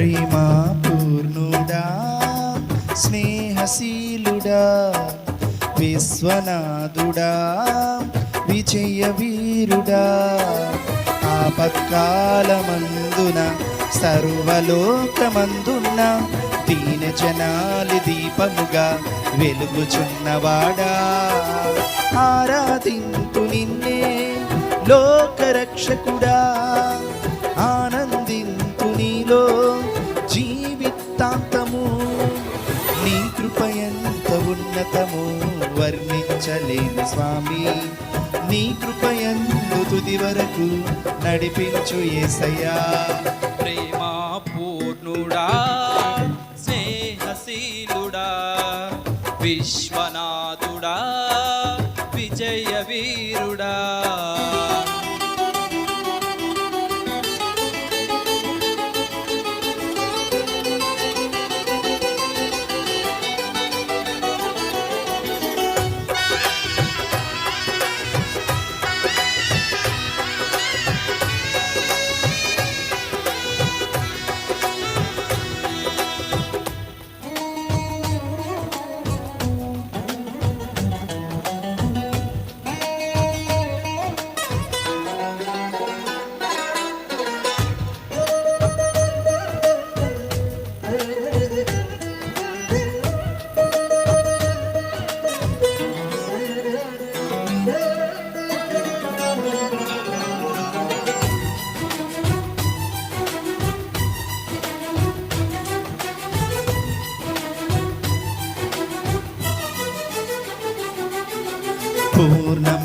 ప్రేమా పూర్ణుడా స్నేహశీలుడా విశ్వనాథుడా విజయ వీరుడా. ఆపత్కాలమందున సర్వలోకమందున్న దీన జనాలి దీపముగా వెలుగుచున్నవాడా. ఆరాధింపు నిన్నే లోకరక్షకుడా. కృప ఎంత ఉన్నతము వర్ణించలేని స్వామి. నీ కృప ఎందు తుది వరకు నడిపించు ఏసయ్యా. ప్రేమా పూర్ణుడా స్నేహశీలుడా విశ్వనాథుడా విజయ వీరుడా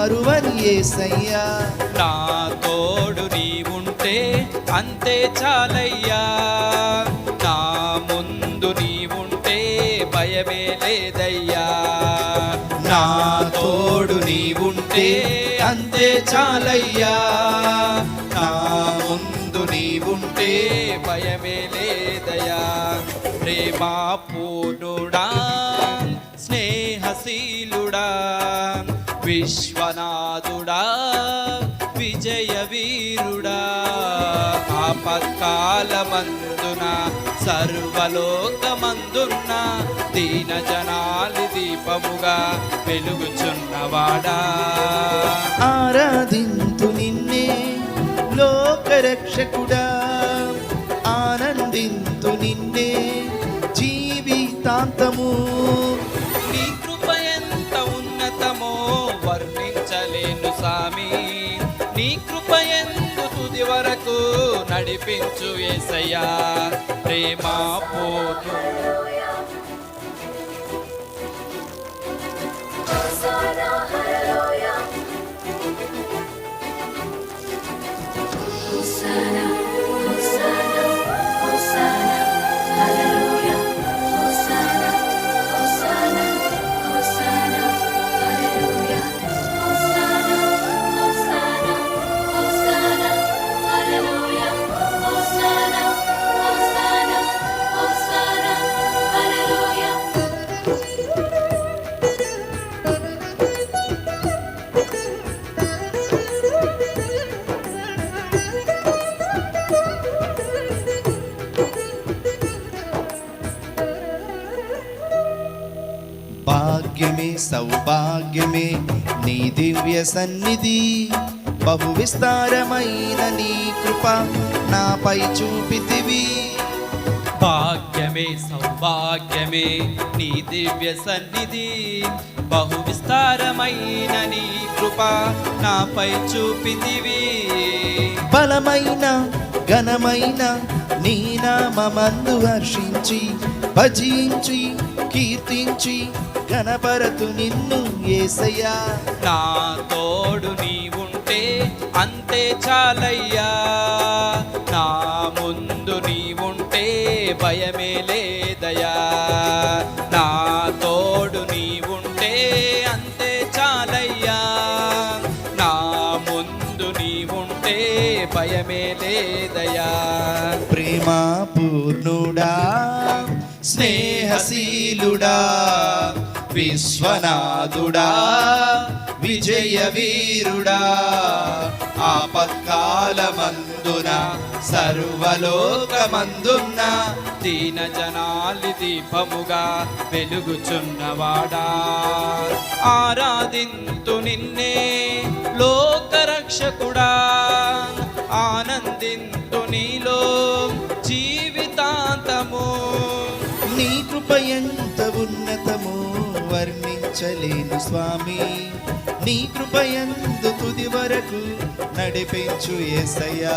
మరువని ఏసయ్యా. నా తోడు నీవుంటే అంతే చాలయ్యా. నా ముందు నీవుంటే భయమే లేదయ్యా. నా తోడు నీవుంటే అంతే చాలయ్యా. నా ముందు నీవుంటే భయమే లేదయ్యా. ప్రేమా పూర్ణుడా స్నేహశీలుడా విశ్వనాథుడా విజయ వీరుడా ఆపత్కాలమందున సర్వలోకమందున్న దీన జనాలి దీపముగా వెలుగుచున్నవాడా. ఆరాధింతు నిన్నే లోకరక్షకుడా ఆనందింతు నిన్నే జీవితాంతము నడిపించు ఏసయ్యా. ప్రేమ పోతు. Hosanna, సౌభాగ్యమే నీ దివ్య సన్నిధి. బహు విస్తారమైన నీ కృప నాపై చూపితివి. భాగ్యమే సౌభాగ్యమే నీ దివ్య సన్నిధి. బహు విస్తారమైన నీ కృప నాపై చూపితివి. బలమైన ఘనమైన నీ నామందు హర్షించి భజించి కీర్తించి గణపరతు నిన్ను ఏసయ్యా. నా తోడు నీవుంటే అంతే చాలయ్యా. నా ముందు నీవుంటే భయమే లేదయా నా తోడు నీవుంటే అంతే చాలయ్యా. నా ముందు నీవుంటే భయమే లేదయా ప్రేమ పూర్ణుడా స్నేహశీలుడా విశ్వనాథుడా విజయ వీరుడా ఆపత్కాలమందున సర్వలోకమందున్న దీన జనాలి దీపముగా వెలుగుచున్నవాడా. ఆరాధింతు నిన్నే లోకరక్షకుడా ఆనందింతు నీలో జీవితాంతము. నీ కృప ఎంత ఉన్నతమో వర్ణించలేను స్వామి. నీ కృపయందు తుది వరకు నడిపించు ఏసయ్యా.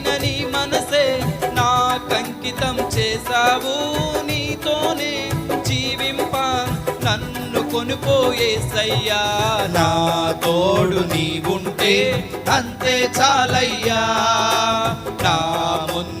అంకితం చేశావు నీతోనే జీవింప నన్ను కొనుకోయేసయ్యా నా తోడు నీవుంటే అంతే చాలయ్యా. నా ముందు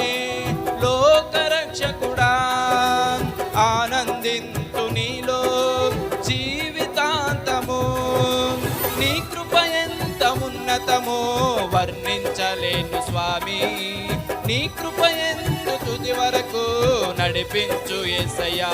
స్వామి నీ కృపయందు తుది వరకు నడిపించు ఎసయా